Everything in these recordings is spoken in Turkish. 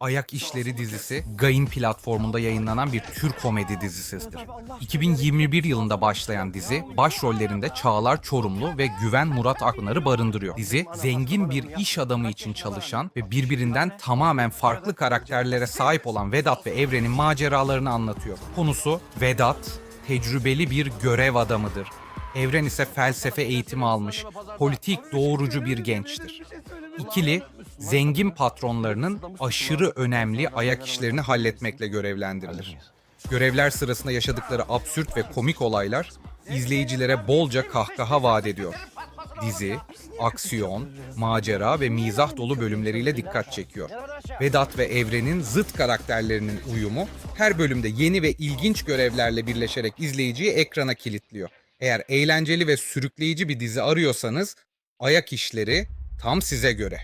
Ayak İşleri dizisi Gain platformunda yayınlanan bir Türk komedi dizisidir. 2021 yılında başlayan dizi başrollerinde Çağlar Çorumlu ve Güven Murat Akpınar'ı barındırıyor. Dizi zengin bir iş adamı için çalışan ve birbirinden tamamen farklı karakterlere sahip olan Vedat ve Evren'in maceralarını anlatıyor. Konusu Vedat tecrübeli bir görev adamıdır. Evren ise felsefe eğitimi almış, politik doğrucu bir gençtir. İkili, zengin patronlarının aşırı önemli ayak işlerini halletmekle görevlendirilir. Görevler sırasında yaşadıkları absürt ve komik olaylar izleyicilere bolca kahkaha vaat ediyor. Dizi, aksiyon, macera ve mizah dolu bölümleriyle dikkat çekiyor. Vedat ve Evren'in zıt karakterlerinin uyumu her bölümde yeni ve ilginç görevlerle birleşerek izleyiciyi ekrana kilitliyor. Eğer eğlenceli ve sürükleyici bir dizi arıyorsanız Ayak İşleri tam size göre.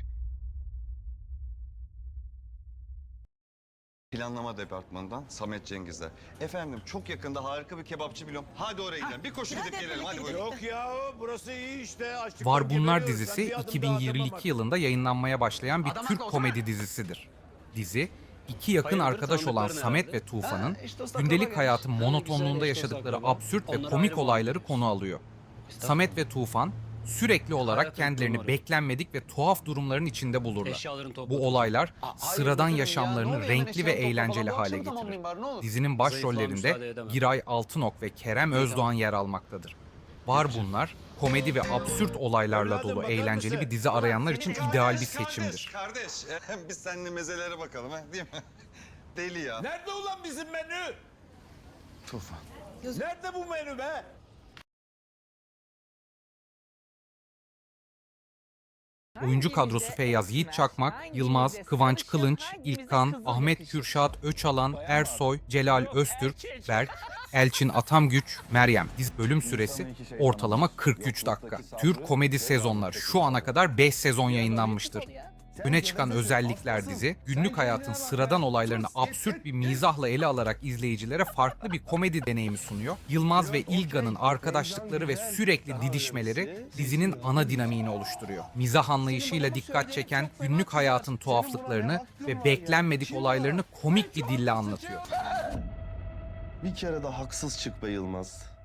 Planlama departmanından Samet Cengiz'le. Efendim çok yakında harika bir kebapçı biliyorum. Hadi oraya gidelim. Bir koşu gidip gelelim. Hadi buyurun. Yok ya burası iyi işte. Açlıktan Var Bunlar dizisi Sen bir adım daha adama 2022 bak. yılında yayınlanmaya başlayan bir Adam Türk komedi dizisidir. Dizi, iki yakın Hayırdır, arkadaş olan Samet herhalde. ve Tufan'ın gündelik hayatın Ha, monotonluğunda yaşadıkları absürt ve komik olayları konu alıyor. Samet ve Tufan sürekli olarak Hayatın kendilerini durumları. beklenmedik ve tuhaf durumların içinde bulurlar. Bu olaylar Aa, sıradan oturun ya. Ne yaşamlarını oluyor? Renkli ve eğlenceli hale akşam getirir. tamamlayayım bari, ne olur. Dizinin müsaade başrollerinde edemem. Giray Altınok ve Kerem Özdoğan yer almaktadır. Var bunlar komedi ve absürt olaylarla Evladım, dolu bakar eğlenceli mısın? bir dizi arayanlar için Kardeş, ideal bir seçimdir. Kardeş, Hem biz seninle mezelere bakalım ha değil mi? Deli ya. Nerede ulan bizim menü? Tufan. Nerede bu menü be? Oyuncu kadrosu Feyyaz Yiğit Çakmak, Yılmaz, Kıvanç Kılınç, İlkan, Ahmet Kürşat, Öçalan, Ersoy, Celal Öztürk, Berk, Elçin Atamgüç, Meryem. Dizi bölüm süresi ortalama 43 dakika. Türk komedi sezonlar şu ana kadar 5 sezon yayınlanmıştır. Öne çıkan özellikler dizi, günlük hayatın sıradan olaylarını absürt bir mizahla ele alarak izleyicilere farklı bir komedi deneyimi sunuyor. Yılmaz ve İlgan'ın arkadaşlıkları ve sürekli didişmeleri dizinin ana dinamiğini oluşturuyor. Mizah anlayışıyla dikkat çeken günlük hayatın tuhaflıklarını ve beklenmedik olaylarını komik bir dille anlatıyor. Bir kere de haksız çık be Yılmaz.